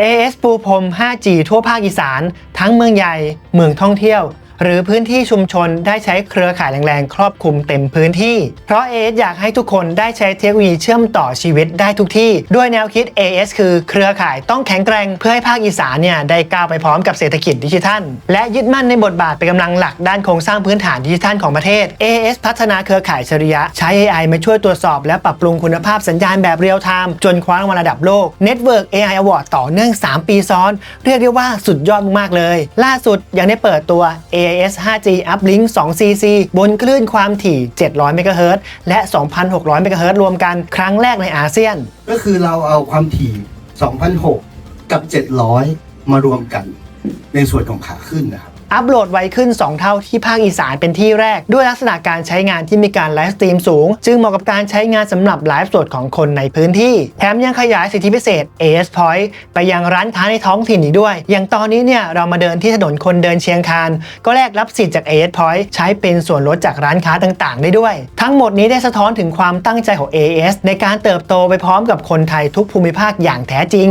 AS ปูพรม 5G ทั่วภาคอีสาน ทั้งเมืองใหญ่ เมืองท่องเที่ยว หรือพื้นที่ชุมชนได้ใช้เครือข่ายแรงๆ ครอบคลุมเต็มพื้นที่ เพราะ AS อยากให้ทุกคนได้ใช้เทคโนโลยีเชื่อมต่อชีวิตได้ทุกที่ ด้วยแนวคิด AS คือเครือข่ายต้องแข็งแกร่งเพื่อให้ภาคอีสานเนี่ยได้ก้าวไปพร้อมกับเศรษฐกิจดิจิทัล และยึดมั่นในบทบาทเป็นกำลังหลักด้านโครงสร้างพื้นฐานดิจิทัลของประเทศ AS พัฒนาเครือข่ายเฉริยะ ใช้ AI มาช่วยตรวจสอบ และปรับปรุงคุณภาพสัญญาณแบบเรียลไทม์จนคว้ารางวัลระดับโลก Network AI Award ต่อเนื่อง 3 ปีซ้อน เรียกได้ว่าสุดยอดมากๆเลย ล่าสุดยังได้เปิดตัว AS 5G Uplink 2CC บนคลื่นความถี่ 700เมกะเฮิรตและ 2,600เมกะเฮิรตรวมกันครั้งแรกในอาเซียน ก็คือเราเอาความถี่ 2,600 กับ 700 มารวมกัน ในส่วนของขาขึ้นนะครับ อัปโหลดไวขึ้น 2 เท่าที่ภาคอีสานเป็นที่แรก ด้วยลักษณะการใช้งานที่มีการไลฟ์สตรีมสูง จึงเหมาะกับการใช้งานสำหรับไลฟ์สดของคนในพื้นที่ แถมยังขยายสิทธิพิเศษ AS Point ไปยังร้านค้าในท้องถิ่นอีกด้วย อย่างตอนนี้เนี่ยเรามาเดินที่ถนนคนเดินเชียงคานก็แลกรับสิทธิ์จาก AS Point ใช้เป็นส่วนลดจากร้านค้าต่างๆ ได้ด้วย ทั้งหมดนี้ได้สะท้อนถึงความตั้งใจของ AS ในการเติบโตไปพร้อมกับคนไทยทุกภูมิภาคอย่างแท้จริง